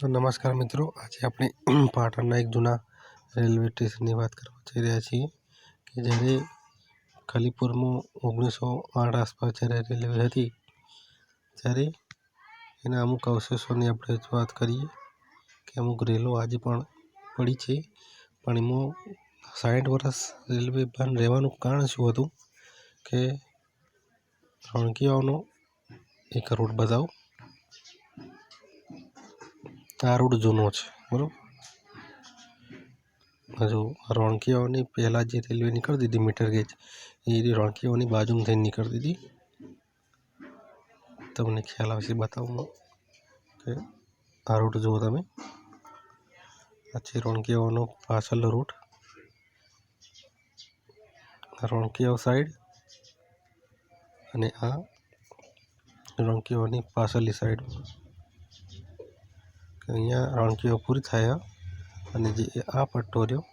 નમસ્કાર મિત્રો, આજે આપણે પાટણના એક જૂના રેલવે સ્ટેશનની વાત કરવા જઈ રહ્યા છીએ કે જ્યારે ખલીપુરમાં ઓગણીસો આઠ આસપાસ જ્યારે રેલવે હતી, ત્યારે એના અમુક અવશેષોની આપણે વાત કરીએ કે અમુક રેલો આજે પણ પડી છે. પણ એમાં સાઠ વર્ષ રેલવે બંધ રહેવાનું કારણ શું હતું? કે રણકીઓનો એક રૂટ બતાવો. આ રોડ જૂનો છે, બરાબર? હજુ રણકીયાઓની પહેલાં જે રેલવે નીકળતી હતી મીટર ગેજ એ રણકીવાવની બાજુમાં થઈને નીકળતી હતી. તમને ખ્યાલ આવશે બતાવું કે આ રૂટ જુઓ તમે. આ છે રણકીવાવનો પાછળનો રૂટ રણકીયાઓ સાઈડ અને આ રણકીઓની પાછળની સાઈડ અહીંયા રણકીવાવ પૂરી થાય અને જે આ પટ્ટો રહ્યો,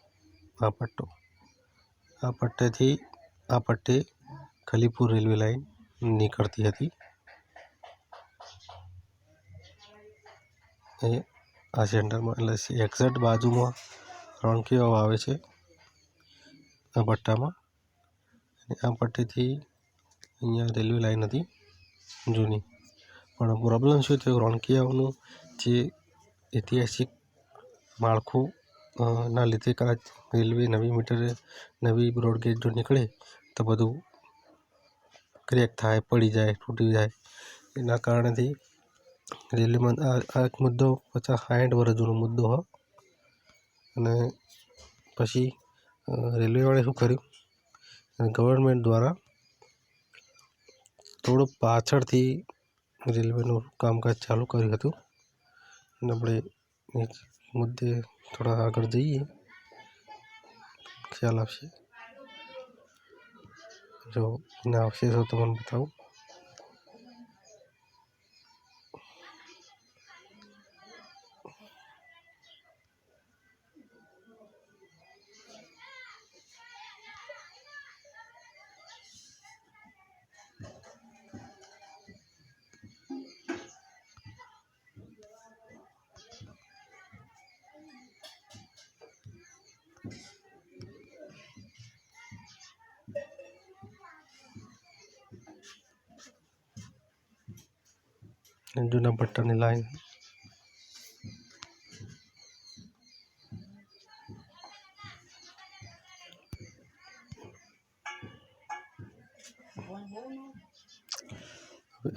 આ પટ્ટો. આ પટ્ટેથી, આ પટ્ટે ખલીપુર રેલવે લાઇન નીકળતી હતી. એ આ સેન્ટરમાં, એટલે એક્ઝેક્ટ બાજુમાં રણકીવાવ આવે છે આ પટ્ટામાં. અને આ પટ્ટીથી અહીંયા રેલવે લાઇન હતી જૂની. પણ પ્રોબ્લેમ શું થયો? રણકીવાવનું જે ઐતિહાસિક માળખું ના લીધે કદાચ રેલવે નવી મીટરે, નવી બ્રોડગેજ જો નીકળે તો બધું ક્રેક થાય, પડી જાય, તૂટી જાય. એના કારણેથી રેલવેમાં આ એક મુદ્દો પચાસ સાઠ વર્ષ જૂનો મુદ્દો હો. અને પછી રેલવેવાળાએ શું કર્યું? ગવર્મેન્ટ દ્વારા થોડું પાછળથી રેલવેનું કામકાજ ચાલુ કર્યું હતું. અને આપણે એક મુદ્દે થોડા આગળ જઈએ. ખ્યાલ આવશે. જો ના આવશે તો તમને બતાવું. જૂના ભટ્ટાની લાઈન.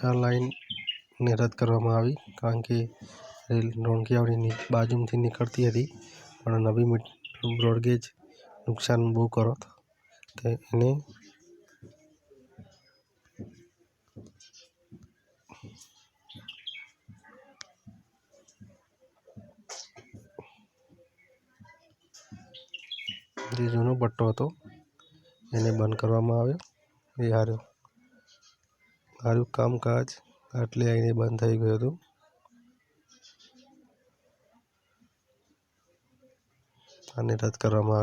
આ લાઈનને રદ કરવામાં આવી કારણ કે રેલ રોણકીવાવની બાજુમાંથી નીકળતી હતી. પણ નવી બ્રોડગેજ નુકસાન બહુ કરો તો એને જે જૂનો પટ્ટો હતો. એને બંધ કરવામાં આવ્યો. એ હાર્યો હાર્યું કામકાજ આટલે આવીને બંધ થઈ ગયું હતું. અને રદ કરવામાં આવ્યું.